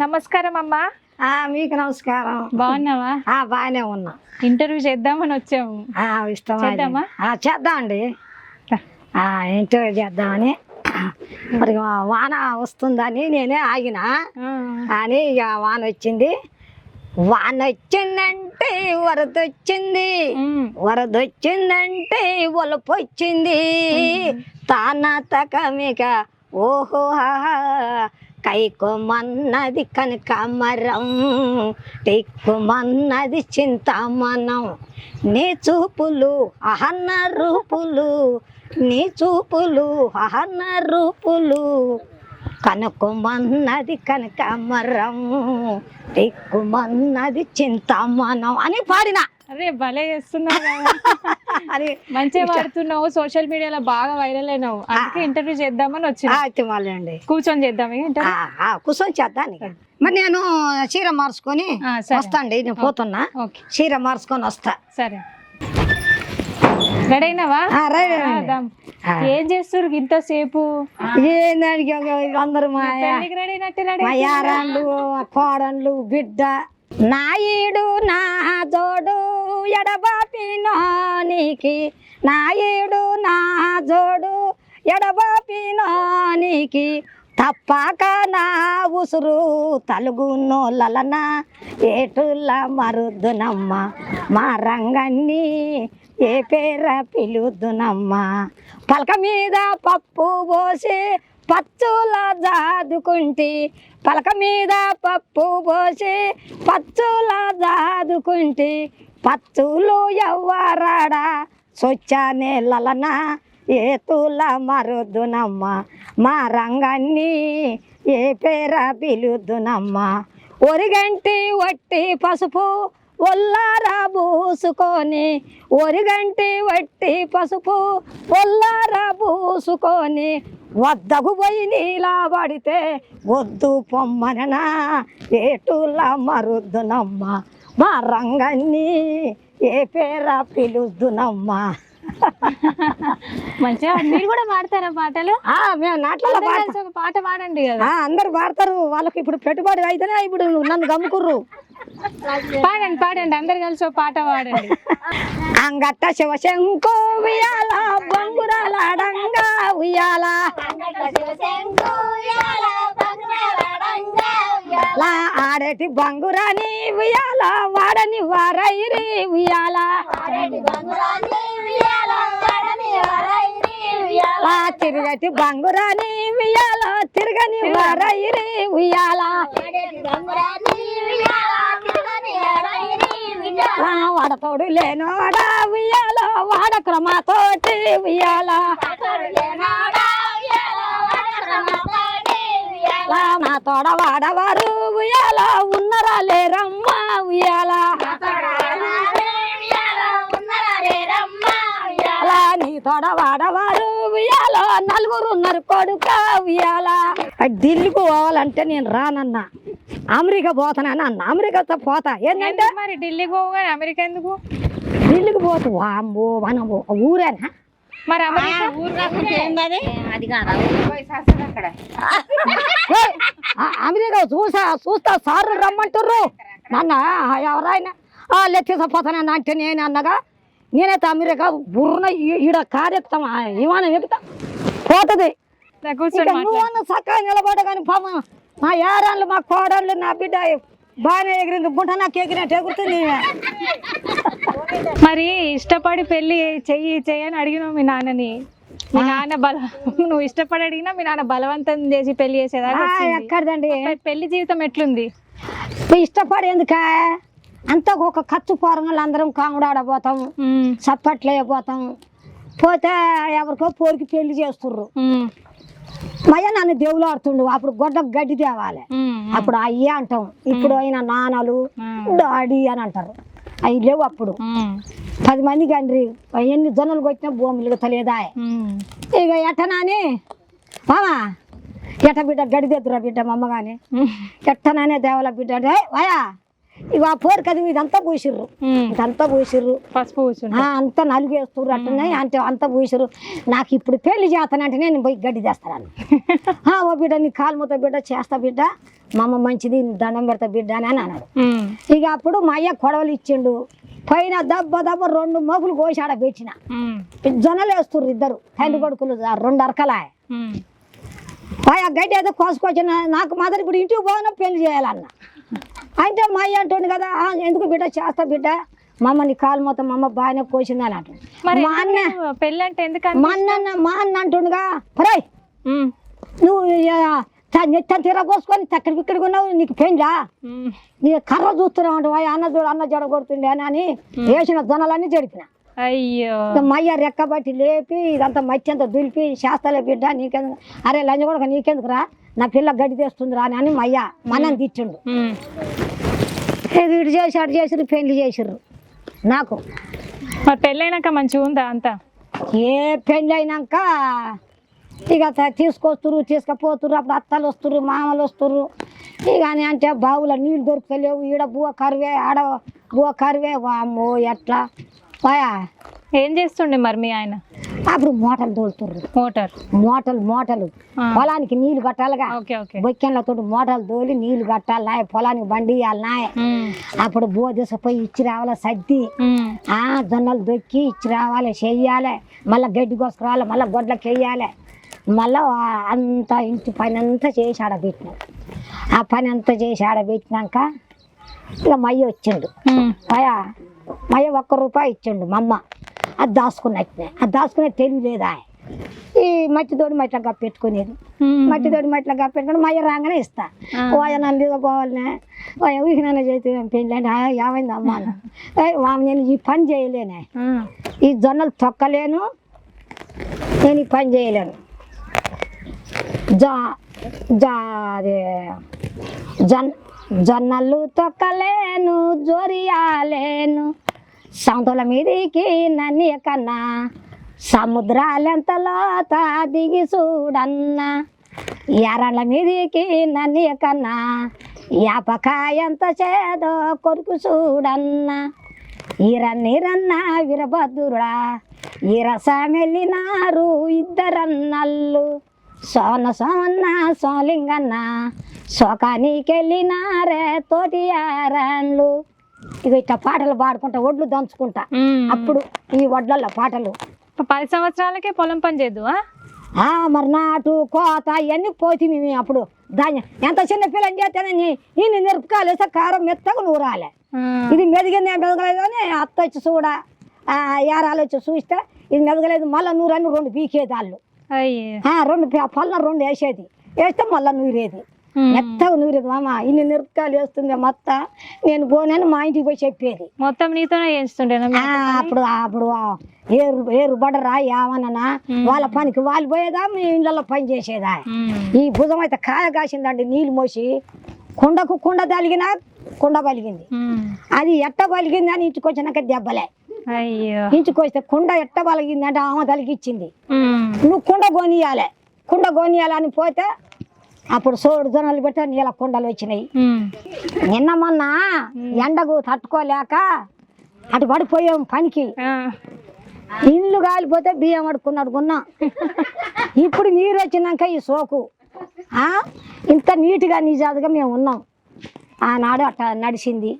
నమస్కారం అమ్మా. మీకు నమస్కారం. బాగున్నావా? బాగానే ఉన్నా. ఇంటర్వ్యూ చేద్దామని వచ్చాము. ఆ, ఇష్టం చేద్దామా? చేద్దామండి. ఏంటో చేద్దామని. మరి వాన వస్తుందని నేనే ఆగిన. అని ఇక వాన వచ్చింది. వాన వచ్చిందంటే వరద వచ్చింది. ఉమ్, వరద వచ్చిందంటే ఒలపు వచ్చింది. తాన తకమిక ఓహో కైకోమన్నది కనకామరం టెక్కుమన్నది చింతామనం. నీ చూపులు అహన్న రూపులు నీ చూపులు అహన్న రూపులు. కనుకోమన్నది కనకామరం టెక్కుమన్నది చింతామనం అని పాడిన. అరే భలే చేస్తున్నా అని మంచిగా పాడుతున్నావు సోషల్ మీడియాలో బాగా వైరల్ అయినావు. అందుకే ఇంటర్వ్యూ చేద్దామని వచ్చిన. అండి కూర్చొని చేద్దాం కూర్చొని చేద్దాం. మరి నేను చీర మార్చుకొని. వస్తాండి నేను పోతున్నా. చీర మార్చుకొని వస్తా. సరే. ఏం చేస్తారు ఇంతసేపు? ఏందండి ఇక అందరు మా పెళ్ళికి రెడీ అయినట్టు రెడీ మా యారాళ్ళు కోడళ్ళు బిడ్డ నాయుడు నా జోడు ఎడబాపినోనికి నాయుడు నా జోడు ఎడబాపినోనికి తప్పక నా ఉసురు తలుగునోళ్ళన ఏటుల మరుద్దునమ్మ మా రంగన్ని ఏ పేర పిలుద్దునమ్మ పలక మీద పప్పు పోసి పచ్చుల జాదుకుంటి పలక మీద పప్పు పోసి పచ్చుల జాదుకుంటి పచ్చులు ఎవ్వరాడా సొచ్చ నేలన ఏతుల మరుదునమ్మ మా రంగాన్ని ఏ పేర పిలుదునమ్మ. ఒరిగంటి వట్టి పసుపు ఒల్లారా పూసుకొని ఒరిగంటి వట్టి పసుపు ఒల్లారా పూసుకొని వద్దకు పోయి నీలా పడితే వద్దు పొమ్మననా ఏటుల మరుద్దునమ్మా. మా రంగన్ని ఏ పేర పిలుద్దునమ్మా. మంచిగా మీరు కూడా పాడతారా పాటలు? ఆ, మేము నాట్లలో కలిసి ఒక పాట పాడండి కదా. ఆ, అందరు పాడతారు. వాళ్ళకి ఇప్పుడు పెట్టుబడి అయితేనే ఇప్పుడు నన్ను గమ్ముకుర్రు. పాడండి పాడండి. అందరు కలిసి ఒక పాట పాడండి. అంగట్ట శివశంకు ఉయ్యాల బొంగురాల అడంగా ఉయ్యాల. లా ఆడేటి బంగురాని ఉయ్యాల వాడని వారైరి ఉయ్యాల. తిరగటి బంగురాని ఉయ్యాల తిరగని వరైరి ఉయ్యాల. లా వాడతోడు లేనోడా ఉయ్యాల వాడ క్రమతోటి ఉయ్యాల. మా నా తోడ వాడవారు ఉయ్యాల ఉన్నరా లేరమ్మా ఉయ్యాల అలా నీ తోడ వాడవారు ఉయ్యాల ఉన్నారు కొడుక ఢిల్లీకి పోవాలంటే నేను రానన్నా. అమెరికా పోతానని అన్న? అమెరికాతో పోతా. ఏంటంటే మరి ఢిల్లీకి పోగానే అమెరికా ఎందుకు? ఢిల్లీకి పోతు. వామ్మో మనం ఊరేనా? మరి అమెరికా? ఏయ్, ఆ- అమెరికా చూసా చూస్తా. సార్లు రమ్మంటుర్రు. నన్న ఎవరైనా? ఆ లెక్కేసపోతానని అంటే నేను అన్నగా. నేనైతే అమెరికా బుర్ర ఈ- ఈడ కార్యక్రమం విమానం ఎక్కుతా. పోతుంది. నువ్వు చక్కగా నిలబడ్డ కానీ పాప మా యారాళ్ళు మా కోడళ్ళు నా బిడ్డ బాగానే ఎగిరింది. గుంట నాకు ఎగిరినట్టు ఎగురుతుంది మరి ఇష్టపడి పెళ్ళి చెయ్యి చెయ్యని అడిగినావు మీ నాన్నని. మీ నాన్న బల నువ్వు ఇష్టపడి అడిగినా మీ నాన్న బలవంతం చేసి పెళ్ళి వచ్చింది. ఎక్కడిదండి? పెళ్ళి జీవితం ఎట్లుంది? ఇష్టపడేందుక? అంతా ఒక ఖర్చు పోరంగా అందరం కాంగుడాడబోతాం ఉమ్, చప్పట్లు వేయబోతాం పోతే ఎవరికో పోరికి పెళ్ళి చేస్తుర్రు. మయ్య నన్ను దేవులు ఆడుతుండు అప్పుడు గొడ్డ గడ్డి తేవాలి. అప్పుడు అయ్యే అంటాం. ఇప్పుడు అయిన నాన్నలు డాడీ అని అంటారు. అవి లేవు అప్పుడు. పది మంది కండ్రి ఎన్ని జొన్నలు కొట్టినా భూములు తెలియదా. ఇక ఎట్టనాని మామా? ఎట్ట బిడ్డ గడిదెద్దురా బిడ్డ మా అమ్మ కానీ. ఎట్టనానే దేవల బిడ్డ? అంటే వయా ఇక ఆ పోరు కదా ఇదంతా పూసిర్రు. ఇదంతా పూసిర్రు. పసుపు అంతా నలుగేస్తారు అట్లనే అంటే అంతా పూసిరు నాకు ఇప్పుడు పెళ్ళి చేస్తానంటే నేను పోయి గడ్డి తెస్తాను ఆ, ఓ బిడ్డ నీ కాలు మూత బిడ్డ చేస్తా బిడ్డ మా అమ్మ మంచిది దండం పెడతా బిడ్డ అని అని అన్నాడు. ఇక అప్పుడు మా అయ్య కొడవలు ఇచ్చిండు. పైన దెబ్బ దెబ్బ రెండు మగులు కోసి ఆడ పెట్టిన. జొన్నలు వేస్తుర్రు ఇద్దరు తండ్రి కొడుకులు రెండు అరకలా ఉమ్. ఆ గడ్డి ఏదో కోసుకొచ్చిన నాకు మాత్రం ఇప్పుడు ఇంటికి పోయినా పెళ్ళి చేయాలన్న. అంటే మా అయ్య అంటుండు కదా "ఆ, ఎందుకు బిడ్డ చేస్తా బిడ్డ? మా అమ్మ నీ కాలు మొత్తం మా అమ్మ బాగానే కోసింది అని మరి మా అన్న ఎందుకు పెళ్ళి అంటే ఎందుకంటే మా అన్న మా అన్న అంటుండగా ఉమ్. నువ్వు నెత్త తీర కోసుకొని తక్కడికి ఇక్కడికి ఉన్నావు నీకు ఉమ్. నీ కర్ర చూస్తున్నావు అంటే అన్న చూడు అన్న జడ కొడుతుండే అని అని వేసిన జొన్నలన్నీ జడిపిన అయ్యో. మయ్య రెక్కబట్టి లేపి ఇదంతా మట్టి అంతా దులిపి శాస్త్రాలే బిడ్డ నీకెందుకు? అరే లంజ కూడా నీకెందుకు రా నా పిల్ల గడ్డి తెస్తుంది రా అని మయ్య మనని తిట్టిండు. ఉమ్. ఏ వీడు చేసి అటు చేసిర్రు పెళ్ళి చేసిర్రు. నాకు మరి పెళ్ళైనాక మంచిగా ఉందా అంతా? ఏ పెళ్ళి అయినాక ఇక తీసుకొస్తురు తీసుకుపోతురు అప్పుడు అత్తలు వస్తురు మామలు వస్తురు ఇక అని అంటే బావుల నీళ్ళు దొరుకుతలేవు. ఈడ బువ్వ కరివే ఆడ బువ్వ కరివే వామ్మో ఎట్లా? పాయా ఏం చేస్తుండే మరి మీ ఆయన? అప్పుడు మూటలు తోలుతుర్రు. మోటార్. మూటలు మూటలు ఆ. పొలానికి నీళ్ళు కట్టాలిగా. బొక్కెన్లతో మూటలు తోలి నీళ్ళు కట్టాలి? నాయ పొలానికి బండి ఇవ్వాలి. అప్పుడు బువ్వ తీసుకుపోయి ఇచ్చి రావాలి సర్ది. ఆ జొన్నలు దొక్కి ఇచ్చి రావాలి చెయ్యాలి మళ్ళీ గడ్డి కోసుకురావాలి మళ్ళీ గొడ్లకి వేయాలి. మళ్ళీ అంతా ఇంటి పని అంతా చేసి ఆడబెట్టినాం ఆ పని అంతా చేసి ఆడబెట్టినాక ఇక మయ్య వచ్చిండు. ఉమ్. మయ మయ్య ఒక్క రూపాయి ఇచ్చిండు మా అమ్మ. అది దాచుకున్నట్టే అది దాచుకునే తెలియలేదా ఈ మట్టితోటి మట్టిలో కప్పెట్టుకునేది. ఉమ్. మట్టితోటి మట్టిలో కప్పెట్టుకుని మయ్య రాగానే ఇస్తా. ఆ. ఓ అయ్య నన్ను తీసుకోవాలనే ఓ ఊహినానే చేతి పెళ్ళి అంటే "ఆ, ఏమైంది అమ్మ? అన్న. "ఏయ్, వామ్ నేను ఈ పని చేయలేనే. ఈ జొన్నలు తొక్కలేను. నేను ఈ పని చేయలేను. జా జా అదే జొన్ జొన్నలు తొక్కలేను జోరియాలేను. సముద్రాల మీదికి నన్ను కన్నా సముద్రాలెంత లోత దిగి చూడన్నా? ఎర్రల మీదికి నన్ను కన్నా యాపకాయ ఎంత చేదో కొరుకు చూడన్నా? ఇరన్నిరన్న వీరభద్రుడా? ఇరసమెళ్ళినారు ఇద్దరన్నల్లు సోన సోన్న సోలింగన్న? శోకానికెళ్ళినారే తోటి ఆరాళ్ళు ఇక ఇట్లా పాటలు పాడుకుంటా ఒడ్లు దంచుకుంటా. అప్పుడు ఈ వడ్లల్లో పాటలు. పది సంవత్సరాలకే పొలం పని చేద్దు ఆ మరి నాటు కోత ఇవన్నీ పోతి మేము అప్పుడు. ధాన్యం ఎంత చిన్న పిల్లని చేస్తేనే ఇన్ని మిరపకాయలు వేస్తే కారం మెత్తగా నూరాలే. ఇది మెదిగింది మెదగలేదు అని అత్త వచ్చి చూడ ఆ యారాలు వచ్చి చూస్తే ఇది మెదగలేదు మళ్ళీ నూరని రెండు పీకేది వాళ్ళు అయ్యో. ఆ, రెండు పళ్ళ రెండు వేసేది. వేస్తే మళ్ళీ నూరేది. మెత్తగా నూరేది మామ. ఇన్ని మిరపకాయలు వేస్తుంది మొత్త. నేను పోనని మా ఇంటికి పోయి చెప్పేది. మొత్తం నీతోనే చేస్తుండేనా ఆ, అప్పుడు అప్పుడు ఏరు ఏరు బడరా ఏమన్నా వాళ్ళ పనికి వాళ్ళు పోయేదా మీ ఇళ్ళల్లో పని చేసేదా? ఈ భుజం అయితే కాయ కాసిందండి నీళ్ళు మోసి కుండకు కుండ తలిగినా కుండ పలిగింది. అది ఎట్ట పలిగింది అని ఇంటికి వచ్చినాక దెబ్బలే. ఇంటికి వస్తే కుండ ఎట్ట పలిగింది అంటే ఆమె తలిగిచ్చింది. నువ్వు కుండ కొనియాలి. కుండ కొనియాలని పోతే అప్పుడు సోడు జొన్నలు పెడితే నీళ్ళ కుండలు వచ్చినాయి. నిన్న మొన్న ఎండకు తట్టుకోలేక అటు పడిపోయాం పనికి. ఆ. ఇల్లు కాలిపోతే బియ్యం అడుక్కున్నాడు కొన్నాం ఇప్పుడు నీరు వచ్చినాక ఈ సోకు? ఇంత నీట్గా నిజాదుగా మేము ఉన్నాం. ఆనాడు అట్లా నడిచింది.